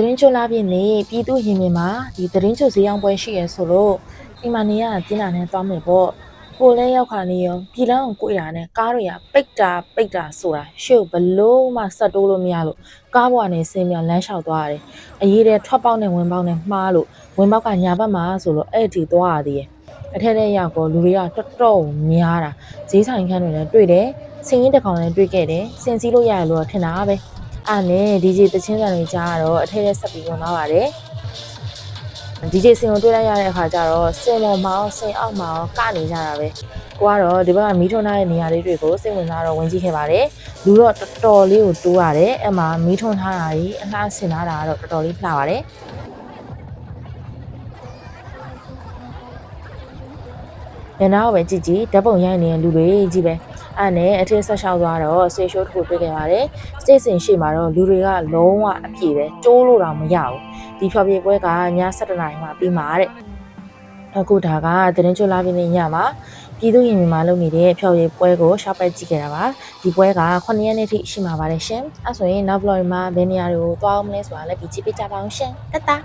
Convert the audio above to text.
သတင်းကျွတ်လာပြည့်နေပြည်သူရင်မြင်မှာဒီသတင်းကျွတ်ဈေးအောင်ပွဲရှိရဆိုလို့အိမ်မနေရပြင်းတာနဲ့သွားမယ်ပေါ့ကိုလဲရောက်ခါနေရောပြည်လန်းကိုကိုရတာနဲ့ကားတွေကပိတ်တာပိတ်တာဆိုတာရှုပ်ဘလို့မှဆက်တိုးလို့မရလို့ကားပေါ်ကနေဆင်းမြောင်လမ်းလျှောက်သွားရတယ်အရေးတဲ့ထွက်ပေါက်နဲ့ဝင်ပေါက်နဲ့မှားလို့ဝင်ပေါက်ကညာဘက်မှာဆိုလို့အဲ့ဒီသွားရသေးတယ်အထက်ထဲရောက်တော့လူတွေကတော်တော်များတာဈေးဆိုင်ခန်းတွေလည်းတွေ့တယ်စင်ရင်တစ်ကောင်လည်းတွေ့ခဲ့တယ်စင်စည်းလို့ရတယ်လို့ထင်တာပဲ အဲ့နဲ့ DJ တချင်းဆန်တွေကြားကတော့အထက်ထဲဆက်ပြီးဝင်သွားပါတယ် DJ စင်ကိုတွေ့လိုက်ရတဲ့အခါကျတော့စင်ပေါ်မှာရောစင်အောက်မှာရောကနေကြတာပဲကိုကတော့ဒီဘက်ကမီးထွန်းထားတဲ့နေရာလေးတွေကိုစိတ်ဝင်စားတော့ဝင်ကြည့်ခဲ့ပါတယ်လူတော့တော်တော်လေးကိုတိုးရတယ်အဲ့မှာမီးထွန်းထားတာကြီးအလှဆင်ထားတာကတော့တော်တော်လေးလှပါတယ်ညနာကိုပဲကြည့်ကြည့်ဓာတ်ပုံရိုက်နေတဲ့လူတွေကြီးပဲ အဲ့နဲ့အထက်ဆက်လျှောက်သွားတော့ဆေရှိုးတစ်ခုတွေ့ခဲ့ပါတယ်စတိတ်စင်ရှိမှာတော့လူတွေကလုံးဝအပြည့်ပဲတိုးလို့တော့မရဘူးဒီဖြော်ပြပွဲကည7:00နာရီမှပြီးမှာတဲ့အခုဒါကသတင်းကျွတ်လာပြီးနေညမှာပြည်သူရင်မြမှာလုပ်နေတဲ့ဖြော်ပြပွဲကိုရှောက်ပိုက်ကြည့်ခဲ့တာပါဒီပွဲက9ရက်နေ့ထိရှိမှာပါတယ်ရှင်အဲ့ဆိုရင်နောက် vlog မှာဘယ်နေရာတွေကိုသွားအောင်မလဲဆိုတာလည်းပြီးကြည့်ပေးကြပါအောင်ရှင်တတ်တာ